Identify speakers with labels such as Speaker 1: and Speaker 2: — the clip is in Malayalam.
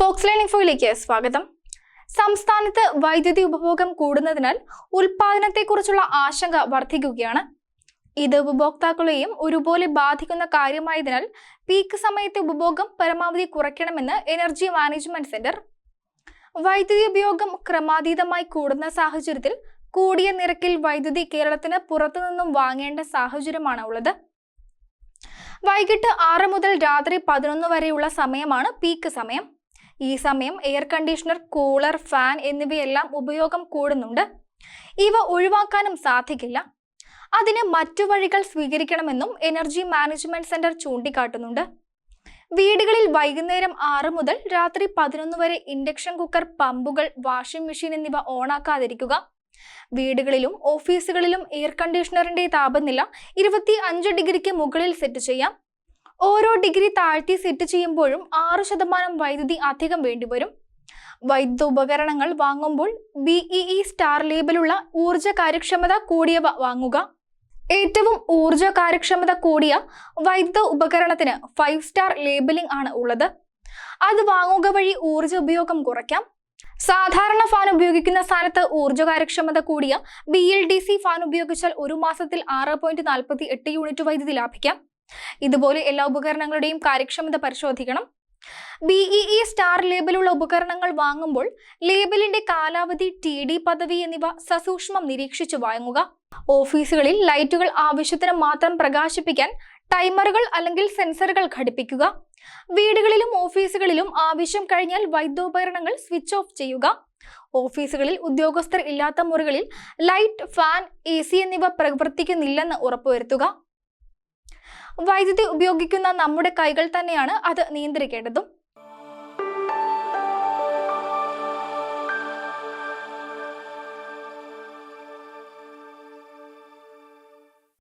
Speaker 1: ഫോക്സ് ലൈൻ ഇൻഫോയിലേക്ക് സ്വാഗതം. സംസ്ഥാനത്ത് വൈദ്യുതി ഉപഭോഗം കൂടുന്നതിനാൽ ഉൽപാദനത്തെക്കുറിച്ചുള്ള ആശങ്ക വർദ്ധിക്കുകയാണ്. ഇത് ഉപഭോക്താക്കളെയും ഒരുപോലെ ബാധിക്കുന്ന കാര്യമായതിനാൽ പീക്ക് സമയത്തെ ഉപഭോഗം പരമാവധി കുറയ്ക്കണമെന്ന് എനർജി മാനേജ്മെന്റ് സെന്റർ വൈദ്യുതി ഉപയോഗം ക്രമാതീതമായി കൂടുന്ന സാഹചര്യത്തിൽ കൂടിയ നിരക്കിൽ വൈദ്യുതി കേരളത്തിന് പുറത്തുനിന്നും വാങ്ങേണ്ട സാഹചര്യമാണ് ഉള്ളത്. വൈകിട്ട് ആറ് മുതൽ രാത്രി പതിനൊന്ന് വരെയുള്ള സമയമാണ് പീക്ക് സമയം. ഈ സമയം എയർ കണ്ടീഷണർ കൂളർ ഫാൻ എന്നിവയെല്ലാം ഉപയോഗം കൂടുന്നുണ്ട്. ഇവ ഒഴിവാക്കാനും സാധിക്കില്ല. അതിന് മറ്റു വഴികൾ സ്വീകരിക്കണമെന്നും എനർജി മാനേജ്മെന്റ് സെന്റർ ചൂണ്ടിക്കാട്ടുന്നുണ്ട്. വീടുകളിൽ വൈകുന്നേരം ആറ് മുതൽ രാത്രി പതിനൊന്ന് വരെ ഇൻഡക്ഷൻ കുക്കർ പമ്പുകൾ വാഷിംഗ് മെഷീൻ എന്നിവ ഓണാക്കാതിരിക്കുക. വീടുകളിലും ഓഫീസുകളിലും എയർ കണ്ടീഷണറിന്റെ താപനില ഇരുപത്തി അഞ്ച് ഡിഗ്രിക്ക് മുകളിൽ സെറ്റ് ചെയ്യാം. ഓരോ ഡിഗ്രി താഴ്ത്തി സെറ്റ് ചെയ്യുമ്പോഴും ആറ് ശതമാനം വൈദ്യുതി അധികം വേണ്ടിവരും വൈദ്യുത ഉപകരണങ്ങൾ വാങ്ങുമ്പോൾ ബിഇഇ സ്റ്റാർ ലേബലുള്ള ഊർജ കാര്യക്ഷമത കൂടിയവ വാങ്ങുക. ഏറ്റവും ഊർജ കാര്യക്ഷമത കൂടിയ വൈദ്യുത ഉപകരണത്തിന് ഫൈവ് സ്റ്റാർ ലേബലിംഗ് ആണ് ഉള്ളത്. അത് വാങ്ങുക വഴി ഊർജ ഉപയോഗം കുറയ്ക്കാം. സാധാരണ ഫാൻ ഉപയോഗിക്കുന്ന സ്ഥാനത്ത് ഊർജ കാര്യക്ഷമത കൂടിയ ബി ഫാൻ ഉപയോഗിച്ചാൽ ഒരു മാസത്തിൽ ആറ് പോയിന്റ് നാൽപ്പത്തി എട്ട് യൂണിറ്റ് വൈദ്യുതി ലാഭിക്കാം. ഇതുപോലെ എല്ലാ ഉപകരണങ്ങളുടെയും കാര്യക്ഷമത പരിശോധിക്കണം. ബിഇഇ സ്റ്റാർ ലേബലുള്ള ഉപകരണങ്ങൾ വാങ്ങുമ്പോൾ ലേബലിന്റെ കാലാവധി ടി ഡി പദവി എന്നിവ സസൂക്ഷ്മം നിരീക്ഷിച്ചു വാങ്ങുക. ഓഫീസുകളിൽ ലൈറ്റുകൾ ആവശ്യത്തിന് മാത്രം പ്രകാശിപ്പിക്കാൻ ടൈമറുകൾ അല്ലെങ്കിൽ സെൻസറുകൾ ഘടിപ്പിക്കുക. വീടുകളിലും ഓഫീസുകളിലും ആവശ്യം കഴിഞ്ഞാൽ വൈദ്യോപകരണങ്ങൾ സ്വിച്ച് ഓഫ് ചെയ്യുക. ഓഫീസുകളിൽ ഉദ്യോഗസ്ഥർ ഇല്ലാത്ത മുറികളിൽ ലൈറ്റ് ഫാൻ എ എന്നിവ പ്രവർത്തിക്കുന്നില്ലെന്ന് ഉറപ്പുവരുത്തുക. വൈദ്യുതി ഉപയോഗിക്കുന്ന നമ്മുടെ കൈകൾ തന്നെയാണ് അത് നിയന്ത്രിക്കേണ്ടതും.